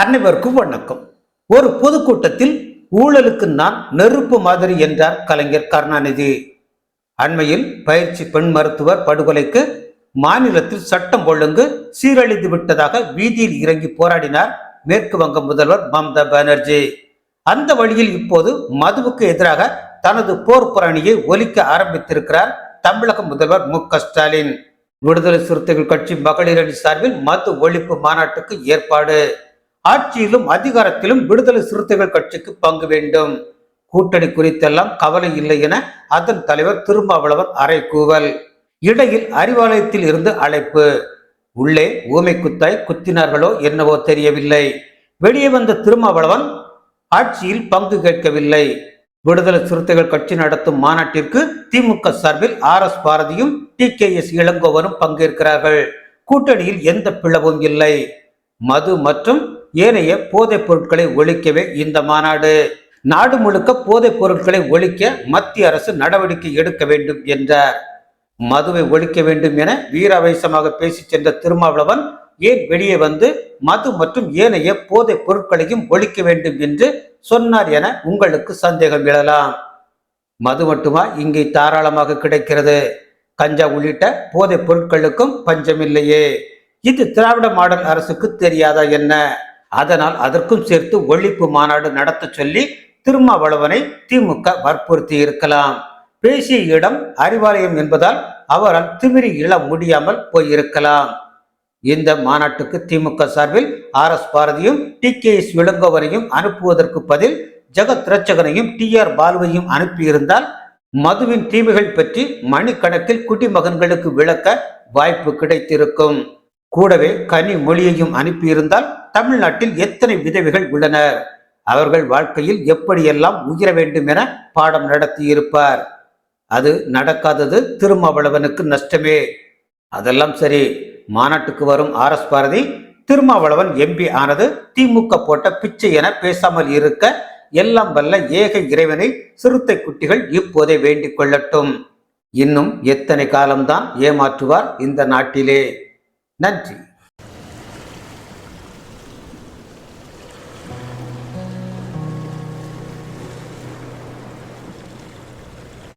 அனைவருக்கும் வணக்கம் ஒரு பொதுக்கூட்டத்தில் ஊழலுக்கு நான் நெருப்பு மாதிரி என்றார் கலைஞர் கருணாநிதி. அண்மையில் பயிற்சி பெண் மருத்துவர் படுகொலைக்கு மாநிலத்தில் சட்டம் ஒழுங்கு சீரழிந்து விட்டதாக வீதியில் இறங்கி போராடினார் மேற்கு வங்க முதல்வர் மம்தா பானர்ஜி. அந்த வழியில் இப்போது மதுவுக்கு எதிராக தனது போர் புரணியை ஒலிக்க ஆரம்பித்திருக்கிறார் தமிழக முதல்வர் மு ஸ்டாலின். விடுதலை சிறுத்தைகள் கட்சி மகளிர் அணி சார்பில் மது ஒழிப்பு மாநாட்டுக்கு ஏற்பாடு. ஆட்சியிலும் அதிகாரத்திலும் விடுதலை சிறுத்தைகள் கட்சிக்கு பங்கு வேண்டும். கூட்டணி குறித்தெல்லாம் கவலை இல்லை என அதன் தலைவர் திருமாவளவன் அறைகூவல். இடையில் அறிவாலயத்தில் இருந்து அழைப்பு. உள்ளே ஊமை குத்தாய் குத்தினார்களோ என்னவோ தெரியவில்லை. வெளியே வந்த திருமாவளவன் ஆட்சியில் பங்கு கேட்கவில்லை. விடுதலை சிறுத்தைகள் கட்சி நடத்தும் மாநாட்டிற்கு திமுக சார்பில் ஆர் எஸ் பாரதியும் டி கே எஸ் இளங்கோவரும் பங்கேற்கிறார்கள். கூட்டணியில் எந்த பிளவும் இல்லை. மது மற்றும் ஏனைய போதைப் பொருட்களை ஒழிக்கவே இந்த மாநாடு. நாடு முழுக்க போதைப் பொருட்களை ஒழிக்க மத்திய அரசு நடவடிக்கை எடுக்க வேண்டும் என்றார். மதுவை ஒழிக்க வேண்டும் என வீராவேசமாக பேசிச் சென்ற திருமாவளவன் ஏன் வெளியே வந்து மது மற்றும் ஏனைய போதைப் பொருட்களையும் ஒழிக்க வேண்டும் என்று சொன்னார் என உங்களுக்கு சந்தேகம் எழலாம். மது மட்டுமா இங்கே தாராளமாக கிடைக்கிறது? கஞ்சா உள்ளிட்ட போதைப் பொருட்களுக்கும் பஞ்சமில்லையே இது திராவிட மாடல் அரசுக்கு தெரியாதா என்ன? அதனால் அதற்கும் சேர்த்து ஒழிப்பு மாநாடு நடத்த சொல்லி திருமாவளவனை திமுக வற்புறுத்தி இருக்கலாம். பேசிய இடம் அறிவாலயம் என்பதால் அவரால் திமிரி இழ முடியாமல் போயிருக்கலாம். இந்த மாநாட்டுக்கு திமுக சார்பில் ஆர் எஸ் பாரதியும் டி கே எஸ் இளங்கோவனையும் அனுப்புவதற்கு பதில் ஜெகத் ரட்சகனையும் டி ஆர் பாலுவையும் அனுப்பியிருந்தால் மதுவின் தீமைகள் பற்றி மணிக்கணக்கில் குடிமகன்களுக்கு விளக்க வாய்ப்பு கிடைத்திருக்கும். கூடவே கனி மொழியையும் அனுப்பியிருந்தால் தமிழ்நாட்டில் எத்தனை விதவைகள் உள்ளனர்? அவர்கள் வாழ்க்கையில் எப்படியெல்லாம் உயர வேண்டும் என பாடம் நடத்தியிருப்பார்? அது நடக்காதது திருமாவளவனுக்கு நஷ்டமே. அதெல்லாம் சரி. மாநாட்டுக்கு வரும் R S Bharathi Thirumavalavan MP ஆனது திமுக போட்ட பிச்சை என பேசாமல் இருக்க எல்லாம் வல்ல ஏக இறைவனை சிறுத்தை குட்டிகள் இப்போதே வேண்டிக் கொள்ளட்டும். இன்னும் எத்தனை காலம்தான் ஏமாற்றுவார் இந்த நாட்டிலே. நன்றி.